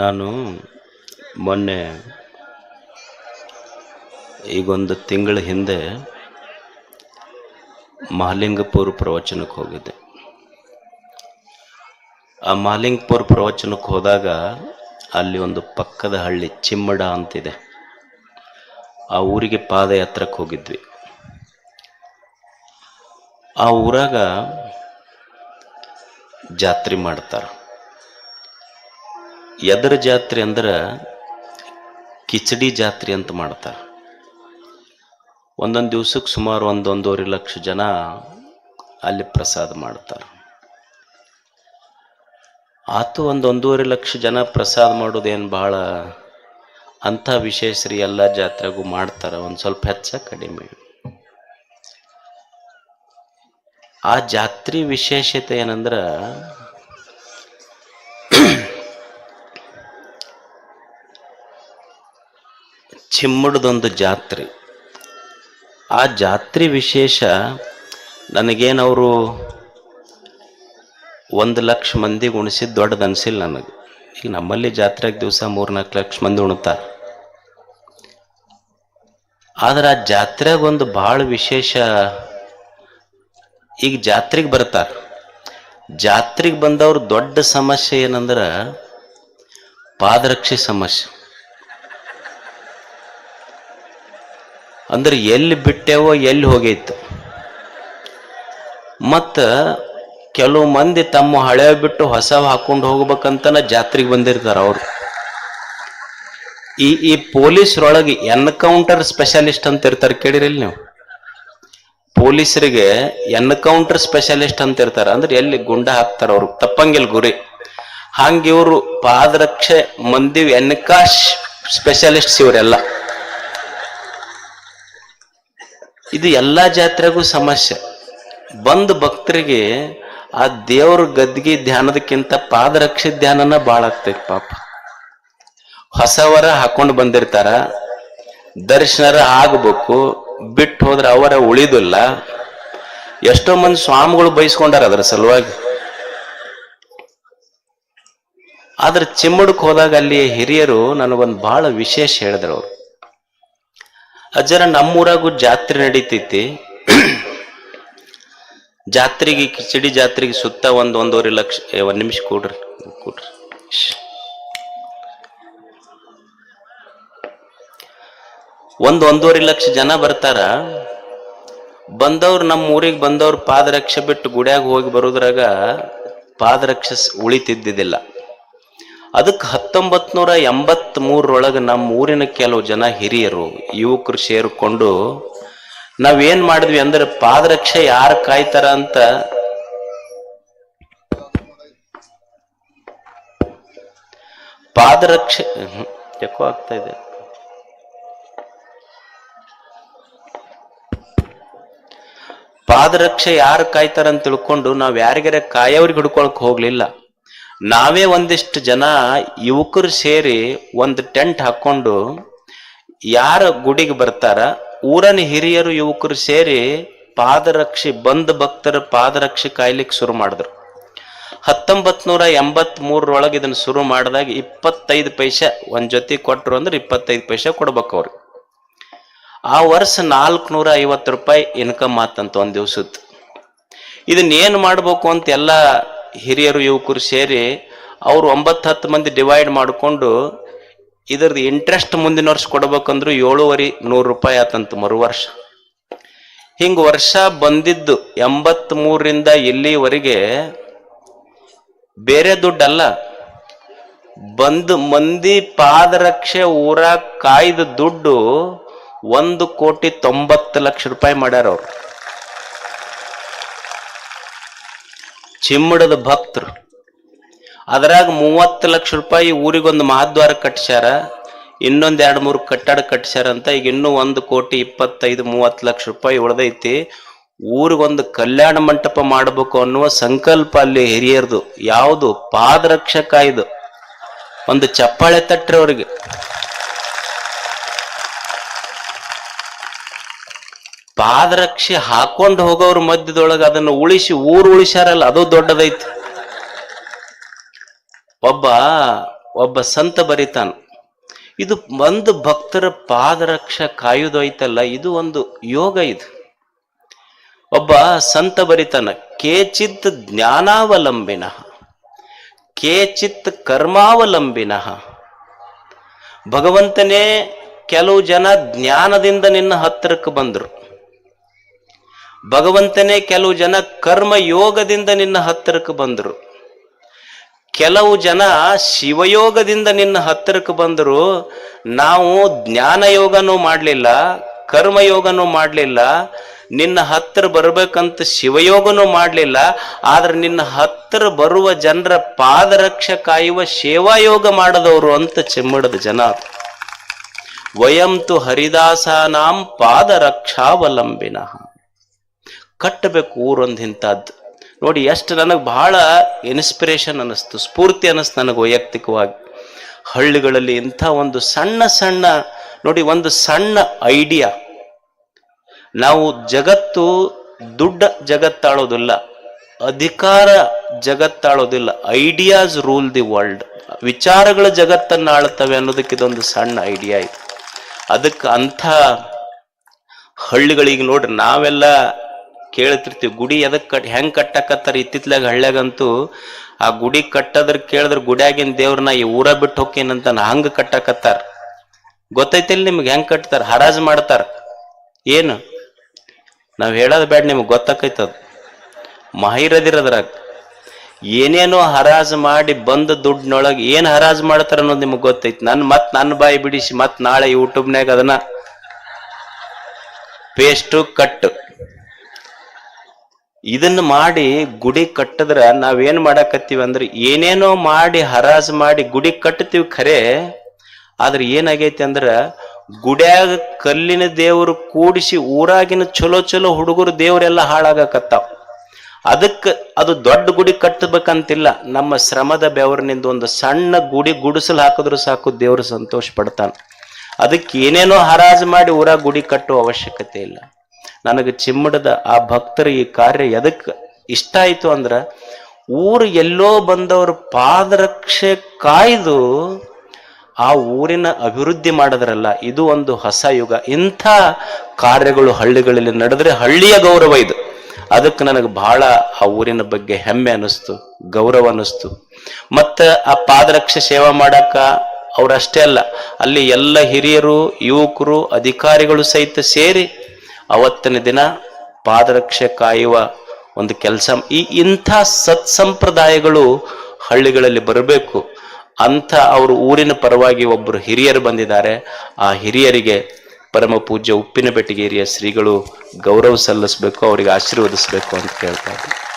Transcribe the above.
ನಾನು ಮೊನ್ನೆ ಈಗೊಂದು ತಿಂಗಳ ಹಿಂದೆ ಮಹಾಲಿಂಗಪುರ ಪ್ರವಚನಕ್ಕೆ ಹೋಗಿದ್ದೆ. ಆ ಮಹಾಲಿಂಗಪುರ ಪ್ರವಚನಕ್ಕೆ ಹೋದಾಗ ಅಲ್ಲಿ ಒಂದು ಪಕ್ಕದ ಹಳ್ಳಿ ಚಿಮ್ಮಡ ಅಂತಿದೆ. ಆ ಊರಿಗೆ ಪಾದಯಾತ್ರಕ್ಕೆ ಹೋಗಿದ್ವಿ. ಆ ಊರಾಗ ಜಾತ್ರೆ ಮಾಡ್ತಾರೆ. ಎದರ ಜಾತ್ರೆ ಅಂದ್ರೆ ಕಿಚಡಿ ಜಾತ್ರೆ ಅಂತ ಮಾಡ್ತಾರೆ. ಒಂದೊಂದು ದಿವ್ಸಕ್ಕೆ ಸುಮಾರು ಒಂದೊಂದೂವರೆ ಲಕ್ಷ ಜನ ಅಲ್ಲಿ ಪ್ರಸಾದ ಮಾಡ್ತಾರೆ. ಆತು ಒಂದು ಒಂದೂವರೆ ಲಕ್ಷ ಜನ ಪ್ರಸಾದ ಮಾಡೋದೇನು ಭಾಳ ಅಂಥ ವಿಶೇಷ ರೀ ಎಲ್ಲ ಜಾತ್ರೆಗೂ ಮಾಡ್ತಾರೆ, ಒಂದು ಸ್ವಲ್ಪ ಹೆಚ್ಚ ಕಡಿಮೆ. ಆ ಜಾತ್ರೆ ವಿಶೇಷತೆ ಏನಂದ್ರೆ, ಚಿಮ್ಮಡದೊಂದು ಜಾತ್ರೆ. ಆ ಜಾತ್ರೆ ವಿಶೇಷ ನನಗೇನವರು ಒಂದು ಲಕ್ಷ ಮಂದಿಗೆ ಉಣಿಸಿದ್ದು ದೊಡ್ಡದು ಅನಿಸಿಲ್ಲ ನನಗೆ. ಈಗ ನಮ್ಮಲ್ಲಿ ಜಾತ್ರೆಗೆ ದಿವಸ ಮೂರ್ನಾಲ್ಕು ಲಕ್ಷ ಮಂದಿ ಉಣ್ತಾರೆ. ಆದ್ರೆ ಆ ಜಾತ್ರೆಗೆ ಒಂದು ಭಾಳ ವಿಶೇಷ ಈಗ ಜಾತ್ರೆಗೆ ಬರ್ತಾರೆ. ಜಾತ್ರೆಗೆ ಬಂದವ್ರ ದೊಡ್ಡ ಸಮಸ್ಯೆ ಏನಂದ್ರೆ ಪಾದರಕ್ಷೆ ಸಮಸ್ಯೆ. ಅಂದ್ರೆ ಎಲ್ಲಿ ಬಿಟ್ಟೆವೋ ಎಲ್ಲಿ ಹೋಗೈತು. ಮತ್ತು ಕೆಲವು ಮಂದಿ ತಮ್ಮ ಹಳೆ ಬಿಟ್ಟು ಹೊಸ ಹಾಕೊಂಡು ಹೋಗ್ಬೇಕಂತನ ಜಾತ್ರೆಗೆ ಬಂದಿರ್ತಾರೆ ಅವರು. ಈ ಈ ಪೊಲೀಸ್ರೊಳಗೆ ಎನ್ಕೌಂಟರ್ ಸ್ಪೆಷಲಿಸ್ಟ್ ಅಂತ ಇರ್ತಾರೆ ಕೇಳಿರಿಲ್ಲ ನೀವು. ಪೊಲೀಸರಿಗೆ ಎನ್ಕೌಂಟರ್ ಸ್ಪೆಷಲಿಸ್ಟ್ ಅಂತ ಇರ್ತಾರೆ. ಅಂದ್ರೆ ಎಲ್ಲಿ ಗುಂಡ ಹಾಕ್ತಾರ ಅವ್ರು. ತಪ್ಪಂಗಿಲ್ ಗುರಿ. ಹಂಗ ಇವರು ಪಾದರಕ್ಷೆ ಮಂದಿ ಎನ್ಕಾಶ್ ಸ್ಪೆಷಲಿಸ್ಟ್ಸ್ ಇವರೆಲ್ಲ. ಇದು ಎಲ್ಲಾ ಜಾತ್ರೆಗೂ ಸಮಸ್ಯೆ. ಬಂದ ಭಕ್ತರಿಗೆ ಆ ದೇವ್ರ ಗದ್ಗಿ ಧ್ಯಾನದಕ್ಕಿಂತ ಪಾದರಕ್ಷೆ ಧ್ಯಾನನ ಭಾಳ ಪಾಪ. ಹೊಸವರ ಹಾಕೊಂಡು ಬಂದಿರ್ತಾರ. ದರ್ಶನರ ಆಗ್ಬೇಕು, ಬಿಟ್ಟು ಹೋದ್ರೆ ಅವರ ಉಳಿದಿಲ್ಲ. ಎಷ್ಟೋ ಮಂದಿ ಸ್ವಾಮಿಗಳು ಬಯಸ್ಕೊಂಡಾರ ಅದರ ಸಲುವಾಗಿ. ಆದ್ರೆ ಚಿಮ್ಮಡಕ್ ಹೋದಾಗ ಅಲ್ಲಿ ಹಿರಿಯರು ನನಗೊಂದು ಬಹಳ ವಿಶೇಷ ಹೇಳಿದ್ರು ಅವರು. ಅಜ್ಜರ ನಮ್ಮೂರಾಗೂ ಜಾತ್ರೆ ನಡೀತೈತಿ. ಜಾತ್ರೆಗೆ, ಕಿಚಡಿ ಜಾತ್ರೆಗೆ ಸುತ್ತ ಒಂದು ಒಂದೂವರೆ ಲಕ್ಷ ಒಂದು ನಿಮಿಷ ಕೂಡ್ರಿ ಕೂಡ್ರಿ. ಒಂದ್ ಒಂದೂವರೆ ಲಕ್ಷ ಜನ ಬರ್ತಾರ. ಬಂದವ್ರು ನಮ್ಮ ಊರಿಗೆ ಬಂದವ್ರು ಪಾದರಕ್ಷೆ ಬಿಟ್ಟು ಗುಡ್ಯಾಗ ಹೋಗಿ ಬರೋದ್ರಾಗ ಪಾದರಕ್ಷೆ ಉಳಿತಿದ್ದಿದ್ದಿಲ್ಲ. ಅದಕ್ಕೆ ಹತ್ತೊಂಬತ್ ನೂರ ಎಂಬತ್ ಮೂರರೊಳಗೆ ನಮ್ಮ ಊರಿನ ಕೆಲವು ಜನ ಹಿರಿಯರು, ಯುವಕರು ಸೇರಿಕೊಂಡು ನಾವೇನ್ ಮಾಡಿದ್ವಿ ಅಂದ್ರೆ ಪಾದರಕ್ಷೆ ಯಾರು ಕಾಯ್ತಾರ ಅಂತ ಪಾದರಕ್ಷೆ ಯಾಕೋ ಆಗ್ತಾ ಇದೆ. ಪಾದರಕ್ಷೆ ಯಾರು ಕಾಯ್ತಾರಂತ ತಿಳ್ಕೊಂಡು ನಾವ್ ಯಾರಿಗಾರ ಕಾಯೋರಿಗೆ ಹಿಡ್ಕೊಳಕ್ ಹೋಗ್ಲಿಲ್ಲ. ನಾವೇ ಒಂದಿಷ್ಟು ಜನ ಯುವಕರು ಸೇರಿ ಒಂದು ಟೆಂಟ್ ಹಾಕೊಂಡು ಯಾರ ಗುಡಿಗೆ ಬರ್ತಾರ, ಊರನ ಹಿರಿಯರು ಯುವಕರು ಸೇರಿ ಪಾದರಕ್ಷೆ ಬಂದ ಭಕ್ತರ ಪಾದರಕ್ಷೆ ಕಾಯ್ಲಿಕ್ಕೆ ಶುರು ಮಾಡಿದ್ರು. ಹತ್ತೊಂಬತ್ ನೂರ ಎಂಬತ್ ಮೂರರೊಳಗೆ ಇದನ್ನ ಶುರು ಮಾಡಿದಾಗ ಇಪ್ಪತ್ತೈದು ಪೈಸೆ ಒಂದ್ ಜೊತೆ ಕೊಟ್ರು ಅಂದ್ರೆ ಇಪ್ಪತ್ತೈದು ಪೈಸೆ ಕೊಡ್ಬೇಕು ಅವ್ರಿಗೆ ಆ ವರ್ಷ ನಾಲ್ಕುನೂರ ಐವತ್ತು ರೂಪಾಯಿ ಇನ್ಕಮ್ ಆತಂತ ಒಂದು ದಿವ್ಸದ್ದು ಇದನ್ನ ಏನು ಮಾಡಬೇಕು ಅಂತ ಎಲ್ಲ ಹಿರಿಯರು, ಯುವಕರು ಸೇರಿ ಅವ್ರು ಒಂಬತ್ತು ಹತ್ತು ಮಂದಿ ಡಿವೈಡ್ ಮಾಡಿಕೊಂಡು ಇದ್ರದ್ದು ಇಂಟ್ರೆಸ್ಟ್ ಮುಂದಿನ ವರ್ಷ ಕೊಡ್ಬೇಕಂದ್ರು ಏಳುವರೆ ನೂರು ರೂಪಾಯಿ ಆತಂತ ಮರು ವರ್ಷ ಹಿಂಗ ವರ್ಷ ಬಂದಿದ್ದು ಎಂಬತ್ ಮೂರರಿಂದ ಇಲ್ಲಿವರೆಗೆ ಬೇರೆ ದುಡ್ಡಲ್ಲ. ಬಂದು ಮಂದಿ ಪಾದರಕ್ಷೆ ಊರ ಕಾಯ್ದ ದುಡ್ಡು ಒಂದು ಕೋಟಿ ತೊಂಬತ್ತು ಲಕ್ಷ ರೂಪಾಯಿ ಮಾಡ್ಯಾರ ಅವ್ರು. ಚಿಮ್ಮಡದ ಭಕ್ತರು. ಅದ್ರಾಗ ಮೂವತ್ತು ಲಕ್ಷ ರೂಪಾಯಿ ಊರಿಗೊಂದು ಮಹಾದ್ವಾರ ಕಟ್ಟಿಸ್ಯಾರ ಇನ್ನೊಂದು ಎರಡು ಮೂರು ಕಟ್ಟಡ ಕಟ್ಟಿಸ್ಯಾರ ಅಂತ ಈಗ ಇನ್ನೂ ಒಂದು ಕೋಟಿ ಇಪ್ಪತ್ತೈದು, ಮೂವತ್ತು ಲಕ್ಷ ರೂಪಾಯಿ ಉಳ್ದೈತಿ ಊರಿಗೊಂದು ಕಲ್ಯಾಣ ಮಂಟಪ ಮಾಡಬೇಕು ಅನ್ನುವ ಸಂಕಲ್ಪ ಅಲ್ಲಿ ಹಿರಿಯರ್ದು, ಯಾವುದು ಪಾದರಕ್ಷಕ ಇದು. ಒಂದು ಚಪ್ಪಾಳೆ ತಟ್ರಿ ಅವ್ರಿಗೆ. ಪಾದರಕ್ಷೆ ಹಾಕೊಂಡು ಹೋಗೋರ ಮಧ್ಯದೊಳಗೆ ಅದನ್ನು ಉಳಿಸಿ ಊರು ಉಳಿಸ್ಯಾರಲ್ಲ, ಅದು ದೊಡ್ಡದೈತಿ. ಒಬ್ಬ ಒಬ್ಬ ಸಂತ ಬರಿತಾನ, ಇದು ಒಂದು ಭಕ್ತರ ಪಾದರಕ್ಷ ಕಾಯುವುದು ಐತಲ್ಲ ಇದು ಒಂದು ಯೋಗ ಇದು. ಒಬ್ಬ ಸಂತ ಬರಿತಾನ, ಕೇಚಿತ್ ಜ್ಞಾನಾವಲಂಬಿನ, ಕೇಚಿತ್ ಕರ್ಮಾವಲಂಬಿನ, ಭಗವಂತನೇ ಕೆಲವು ಜನ ಜ್ಞಾನದಿಂದ ನಿನ್ನ ಹತ್ತಿರಕ್ಕೆ ಬಂದರು. ಭಗವಂತನೇ ಕೆಲವು ಜನ ಕರ್ಮ ಯೋಗದಿಂದ ನಿನ್ನ ಹತ್ತಿರಕ್ಕೆ ಬಂದರು. ಕೆಲವು ಜನ ಶಿವಯೋಗದಿಂದ ನಿನ್ನ ಹತ್ತಿರಕ್ಕೆ ಬಂದರು. ನಾವು ಜ್ಞಾನ ಯೋಗನೂ ಮಾಡಲಿಲ್ಲ ಕರ್ಮಯೋಗನೂ ಮಾಡಲಿಲ್ಲ. ನಿನ್ನ ಹತ್ತಿರ ಬರಬೇಕಂತ ಶಿವಯೋಗನೂ ಮಾಡಲಿಲ್ಲ. ಆದ್ರೆ ನಿನ್ನ ಹತ್ತಿರ ಬರುವ ಜನರ ಪಾದರಕ್ಷ ಕಾಯುವ ಸೇವಾಯೋಗ ಮಾಡದವರು ಅಂತ ಚೆಮ್ಮಡದ ಜನ ವಯಂತು ಹರಿದಾಸನಾಂ ಪಾದರಕ್ಷಾವಲಂಬಿನ. ಕಟ್ಟಬೇಕು ಊರೊಂದು ಇಂಥದ್ದು ನೋಡಿ ಎಷ್ಟು ನನಗೆ ಬಹಳ ಇನ್ಸ್ಪಿರೇಷನ್ ಅನ್ನಿಸ್ತು, ಸ್ಫೂರ್ತಿ ಅನ್ನಿಸ್ತು ನನಗೆ ವೈಯಕ್ತಿಕವಾಗಿ. ಹಳ್ಳಿಗಳಲ್ಲಿ ಇಂಥ ಒಂದು ಸಣ್ಣ ಸಣ್ಣ, ನೋಡಿ, ಒಂದು ಸಣ್ಣ ಐಡಿಯಾ ನಾವು ಜಗತ್ತು ದುಡ್ಡ ಜಗತ್ತಾಳೋದಿಲ್ಲ, ಅಧಿಕಾರ ಜಗತ್ತಾಳೋದಿಲ್ಲ ಐಡಿಯಾಸ್ ರೂಲ್ ದಿ ವರ್ಲ್ಡ್ ವಿಚಾರಗಳ ಜಗತ್ತನ್ನು ಆಳ್ತವೆ ಅನ್ನೋದಕ್ಕೆ ಇದೊಂದು ಸಣ್ಣ ಐಡಿಯಾ ಇದೆ. ಅದಕ್ಕೆ ಅಂಥ ಹಳ್ಳಿಗಳಿಗೆ ನೋಡ್ರಿ, ನಾವೆಲ್ಲ ಕೇಳ್ತಿರ್ತೀವಿ. ಗುಡಿ ಎದಕ್ ಕಟ್, ಹೆಂಗ್ ಕಟ್ಟಕತ್ತಾರ? ಇತ್ತಿತ್ಲಾಗ ಹಳ್ಳ್ಯಾಗಂತೂ ಆ ಗುಡಿ ಕಟ್ಟದ್ರ ಕೇಳಿದ್ರ ಗುಡಿಯಾಗಿನ ದೇವ್ರನ್ನ ಈ ಊರ ಬಿಟ್ಟು ಹೋಕೇನಂತ ಹಂಗ ಕಟ್ಟಕತ್ತಾರ. ಗೊತ್ತೈತಿಲ್ ನಿಮ್ಗೆ ಹೆಂಗ್ ಕಟ್ತಾರ? ಹರಾಜ್ ಮಾಡ್ತಾರ. ಏನು? ನಾವ್ ಹೇಳೋದ್ ಬೇಡ ನಿಮ್ಗೆ ಗೊತ್ತಾಕೈತದ ಮಾಹಿರದಿರದ್ರಾಗ. ಏನೇನೋ ಹರಾಜ್ ಮಾಡಿ ಬಂದ ದುಡ್ಡಿನೊಳಗೆ ಏನ್ ಹರಾಜ್ ಮಾಡ್ತಾರ ಅನ್ನೋದು ನಿಮ್ಗೆ ಗೊತ್ತೈತಿ. ನನ್ ಮತ್ ನನ್ನ ಬಾಯಿ ಬಿಡಿಸಿ ಮತ್ ನಾಳೆ ಯೂಟ್ಯೂಬ್ನಾಗ ಅದನ್ನ ಪೇಸ್ಟು ಕಟ್ಟು. ಇದನ್ನ ಮಾಡಿ ಗುಡಿ ಕಟ್ಟಿದ್ರ ನಾವೇನ್ ಮಾಡಾಕತ್ತೀವಿ ಅಂದ್ರೆ ಏನೇನೋ ಮಾಡಿ ಹರಾಜ್ ಮಾಡಿ ಗುಡಿ ಕಟ್ಟತೀವಿ ಖರೆ, ಆದ್ರೆ ಏನಾಗೈತಿ ಅಂದ್ರ ಗುಡ್ಯಾಗ ಕಲ್ಲಿನ ದೇವರು ಕೂಡಿಸಿ ಊರಾಗಿನ ಚಲೋ ಚಲೋ ಹುಡುಗರು ದೇವರೆಲ್ಲ ಹಾಳಾಗಕತ್ತಾವ. ಅದಕ್ಕ ಅದು ದೊಡ್ಡ ಗುಡಿ ಕಟ್ಟಬೇಕಂತಿಲ್ಲ, ನಮ್ಮ ಶ್ರಮದ ಬೆವರಿನಿಂದ ಒಂದು ಸಣ್ಣ ಗುಡಿ ಗುಡಿಸಲು ಹಾಕಿದ್ರು ಸಾಕು ದೇವರು ಸಂತೋಷ ಪಡ್ತಾನೆ. ಅದಕ್ಕೆ ಏನೇನೋ ಹರಾಜು ಮಾಡಿ ಊರಾಗ ಗುಡಿ ಕಟ್ಟುವ ಅವಶ್ಯಕತೆ ಇಲ್ಲ. ನನಗೆ ಚಿಮ್ಮಡದ ಆ ಭಕ್ತರ ಈ ಕಾರ್ಯ ಎದಕ್ಕೆ ಇಷ್ಟ ಆಯ್ತು ಅಂದ್ರೆ, ಊರು ಎಲ್ಲೋ ಬಂದವರು ಪಾದರಕ್ಷೆ ಕಾಯ್ದು ಆ ಊರಿನ ಅಭಿವೃದ್ಧಿ ಮಾಡಿದ್ರಲ್ಲ, ಇದು ಒಂದು ಹೊಸ ಯುಗ. ಇಂಥ ಕಾರ್ಯಗಳು ಹಳ್ಳಿಗಳಲ್ಲಿ ನಡೆದ್ರೆ ಹಳ್ಳಿಯ ಗೌರವ ಇದು. ಅದಕ್ಕೆ ನನಗೆ ಬಹಳ ಆ ಊರಿನ ಬಗ್ಗೆ ಹೆಮ್ಮೆ ಅನಿಸ್ತು, ಗೌರವ ಅನಿಸ್ತು. ಮತ್ತು ಆ ಪಾದರಕ್ಷೆ ಸೇವಾ ಮಾಡಕ್ಕ ಅವರಷ್ಟೇ ಅಲ್ಲ, ಅಲ್ಲಿ ಎಲ್ಲ ಹಿರಿಯರು, ಯುವಕರು, ಅಧಿಕಾರಿಗಳು ಸಹಿತ ಸೇರಿ ಅವತ್ತಿನ ದಿನ ಪಾದರಕ್ಷೆ ಕಾಯುವ ಒಂದು ಕೆಲಸ. ಈ ಇಂಥ ಸತ್ಸಂಪ್ರದಾಯಗಳು ಹಳ್ಳಿಗಳಲ್ಲಿ ಬರಬೇಕು. ಅಂಥ ಅವರು ಊರಿನ ಪರವಾಗಿ ಒಬ್ಬರು ಹಿರಿಯರು ಬಂದಿದ್ದಾರೆ. ಆ ಹಿರಿಯರಿಗೆ ಪರಮ ಪೂಜ್ಯ ಉಪ್ಪಿನ ಬೆಟ್ಟಿಗೇರಿಯ ಶ್ರೀಗಳು ಗೌರವ ಸಲ್ಲಿಸಬೇಕು, ಅವರಿಗೆ ಆಶೀರ್ವದಿಸಬೇಕು ಅಂತ ಕೇಳ್ತಾ ಇದ್ದೀನಿ.